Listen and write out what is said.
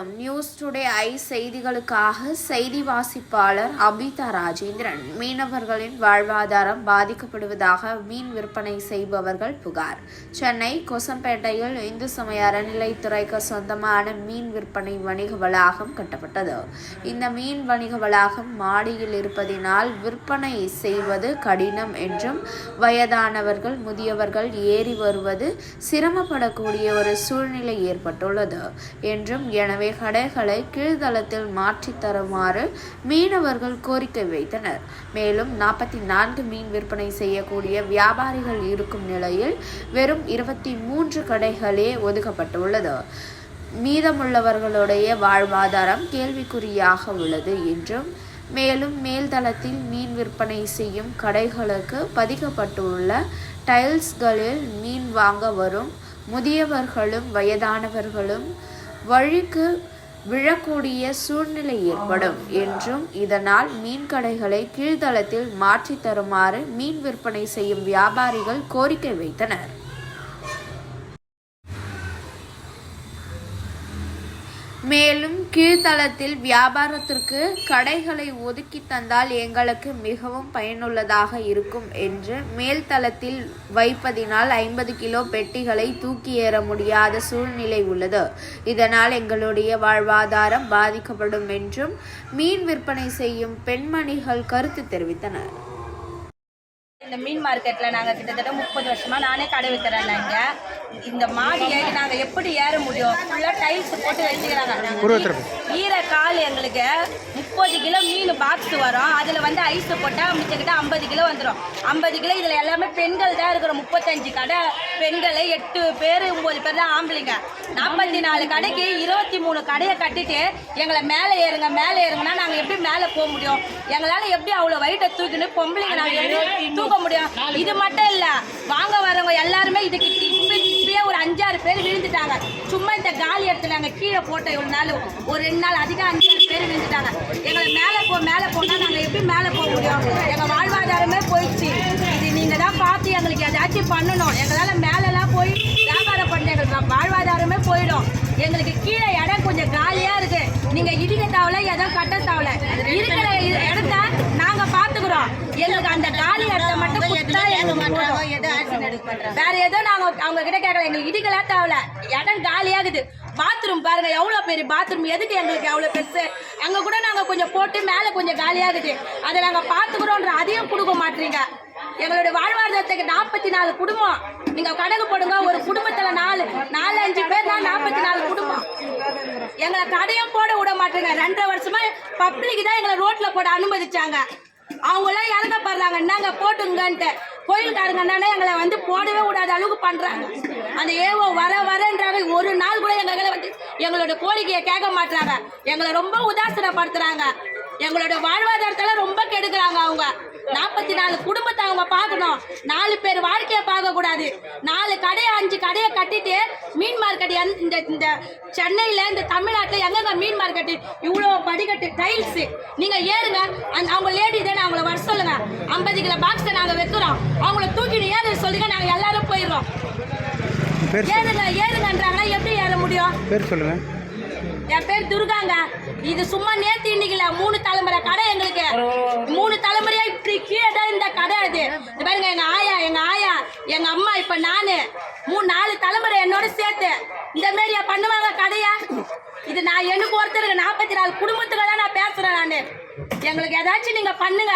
வணக்கம். News today I செய்திகளுக்காக செய்தி வாசிப்பாளர் அபிதா ராஜேந்திரன். மீனவர்களின் வாழ்வாதாரம் பாதிக்கப்படுவதாக மீன் விற்பனை செய்பவர்கள் புகார். சென்னை கொசம்பேட்டையில் இந்து சமய அறநிலைத்துறைக்கு சொந்தமான மீன் விற்பனை வணிக வளாகம் கட்டப்பட்டது. இந்த மீன் வணிக வளாகம் மாடியில் இருப்பதினால் விற்பனை செய்வது கடினம் என்றும் வயதானவர்கள் முதியவர்கள் ஏறி வருவது சிரமப்படக்கூடிய ஒரு சூழ்நிலை ஏற்பட்டுள்ளது என்றும் எனவே தங்களுடைய கடைகளை கீழ்தளத்தில் மாற்றி தருமாறு மீனவர்கள் கோரிக்கை வைத்தனர். மேலும் நாற்பத்தி நான்கு மீன் விற்பனை செய்யக்கூடிய வியாபாரிகள் இருக்கும் நிலையில் வெறும் இருபத்தி மூன்று கடைகளே ஒதுக்கப்பட்டுள்ளது. மீதமுள்ளவர்களுடைய வாழ்வாதாரம் கேள்விக்குறியாக உள்ளது என்றும் மேலும் மேல்தளத்தில் மீன் விற்பனை செய்யும் கடைகளுக்கு பதிக்கப்பட்டுள்ள டைல்ஸ்களில் மீன் வாங்க வரும் முதியவர்களும் வயதானவர்களும் வழிக்கு விழக்கூடிய சூழ்நிலை ஏற்படும் என்றும் இதனால் மீன் கடைகளை கீழ்தளத்தில் மாற்றித் தருமாறு மீன் விற்பனை செய்யும் வியாபாரிகள் கோரிக்கை வைத்தனர். மேலும் கீழ்த்தளத்தில் வியாபாரத்திற்கு கடைகளை ஒதுக்கி தந்தால் எங்களுக்கு மிகவும் பயனுள்ளதாக இருக்கும் என்று மேல்தளத்தில் வைப்பதினால் ஐம்பது கிலோ பெட்டிகளை தூக்கி ஏற முடியாத சூழ்நிலை உள்ளது. இதனால் எங்களுடைய வாழ்வாதாரம் பாதிக்கப்படும் என்றும் மீன் விற்பனை செய்யும் பெண்மணிகள் கருத்து தெரிவித்தனர். இந்த மீன் மார்க்கெட்டில் நாங்கள் கிட்டத்தட்ட முப்பது வருஷமாக நானே கடை வைக்கிறேன் இங்கே இந்த மாடி ஏறி நாங்கள் எப்படி ஏற முடியும்? ஃபுல்லாக டைல்ஸ் போட்டு வச்சுக்கிறாங்க. ஈர கால் எங்களுக்கு முப்பது கிலோ மீன் பாக்ஸ் வரும். அதில் வந்து ஐஸ் போட்டால் மிச்சக்கிட்ட ஐம்பது கிலோ வந்துடும் ஐம்பது கிலோ இதில் எல்லாமே பெண்கள் தான் இருக்கிறோம். முப்பத்தஞ்சு கடை பெண்கள் எட்டு பேர் ஒம்பது பேர் தான் ஆம்பளைங்க. நாற்பத்தி நாலு கடைக்கு இருபத்தி மூணு கடையை கட்டிட்டு எங்களை மேலே ஏறுங்க மேலே ஏறுங்கன்னா நாங்கள் எப்படி மேலே போக முடியும்? எங்களால் எப்படி அவ்வளோ வயிற்றை தூக்கின்னு பொம்பளைங்க நாங்கள் எப்படி தூக்க முடியும்? இது மட்டும் இல்லை வாங்க வரவங்க எல்லாருமே இதுக்கு இப்ப இப்பயே ஒரு அஞ்சாறு பேர் விழுந்துட்டாங்க. சும்மா இந்த காலி இடத்துல நாங்கள் கீழே போட்ட ஒரு நாள் ஒரு ரெண்டு நாள் அதிகம் அஞ்சாறு பேர் விழுந்துட்டாங்க. எங்களை மேலே போ மேலே போனால் நாங்கள் எப்படி மேலே போக முடியும்? எங்கள் வாழ்வாதாரமே போயிடுச்சு இது நீங்கள் தான் பார்த்து எங்களுக்கு ஏதாச்சும் பண்ணணும். எங்களால் மேலெல்லாம் போய் வியாபாரம் பண்ண எங்களுக்கு வாழ்வாதாரமே போயிடும். எங்களுக்கு கீழே இடம் கொஞ்சம் காலியாக இருக்கு. நீங்கள் இடிக்க தேவையில்ல எதுவும் கட்ட தேவையில்ல இருக்கிற இடத்த நாங்கள் பார்த்துக்குறோம் எங்களுக்கு அந்த காலி இடத்த மட்டும் கொடுத்தா எங்களுக்கு. வேற ஏதோ நாங்க அவங்க கிட்ட கேட்கல எங்களுக்கு இடிக்கல தேவையில்ல இடம் காலியாகுது பாத்ரூம் பாருங்க எவ்வளவு பெரிய பாத்ரூம். எதுக்கு எங்களுக்கு எவ்வளவு பெருசு? அங்க கூட நாங்க கொஞ்சம் போட்டு மேல கொஞ்சம் காலியாகுது அதை நாங்க பாத்துக்கிறோன்ற அதையும் கொடுக்க மாட்டீங்க. எங்களுடைய வாழ்வாதாரத்துக்கு நாற்பத்தி நாலு குடும்பம். நீங்க கணக்கு போடுங்க ஒரு குடும்பத்துல நாலு நாலு அஞ்சு பேர் தான் நாற்பத்தி நாலு குடும்பம். எங்களை கடையும் போட விட மாட்டேங்க. ரெண்டரை வருஷமா பப்ளிக் தான் எங்களை ரோட்ல போட அனுமதிச்சாங்க. அவங்களாம் இறங்கப்படுறாங்க என்னங்க போட்டுங்கன்ட்டு. கோயில்காரங்க என்னன்னா எங்களை வந்து போடவே விடாத அளவுக்கு பண்றாங்க. அந்த ஏவோ வர வரன்றாங்க. ஒரு நாள் கூட எங்களை வந்து எங்களோட கோரிக்கையை கேட்க மாட்டாங்க எங்களை ரொம்ப உதாசனப்படுத்துறாங்க. எங்களோட வாழ்வாதாரத்தெல்லாம் ரொம்ப கெடுக்குறாங்க அவங்க. நாற்பத்தி நாலு குடும்பத்தை அவங்க பார்க்கணும். நாலு பேர் வாழ்க்கையை பார்க்க கூடாது நாலு கடையை அஞ்சு கடையை கட்டிட்டு மீன் மார்க்கெட் இந்த இந்த சென்னையில் இந்த தமிழ்நாட்டில் எங்கெங்க மீன் மார்க்கெட்டு? இவ்வளோ படிக்கட்டு டைல்ஸ் நீங்க ஏறுங்க. அந்த அவங்க லேடி தானே அவங்கள வர சொல்லுங்க. ஐம்பது கிலோ பாக்ஸை நாங்க வைக்கிறோம். அவங்கள தூக்கிட்டு ஏறு சொல்லுங்க. நாங்க எல்லாரும் போயிடுறோம். ஏறுங்க ஏறுங்கன்றாங்கன்னா எப்படி ஏற முடியும்? பேர் சொல்லுங்க. என் பேர் துர்காங்க. இது சும்மா நேத்து இன்னைக்குல மூணு தலைமுறை கடை எங்களுக்கு மூணு தலைமுறையா இப்படி கீழே தான் இந்த கடை இது இது பாருங்க எங்க ஆயா எங்க ஆயா எங்க அம்மா இப்ப நானு மூணு நாலு தலைமுறை என்னோட சேர்த்து இந்த மாரி பண்ணுவாங்க கதையா இது நான் எனக்கு ஒருத்தருக்கு நாற்பத்தி நாலு குடும்பத்துக்கு தான் நான் பேசுறேன் நான். எங்களுக்கு ஏதாச்சும் நீங்க பண்ணுங்க.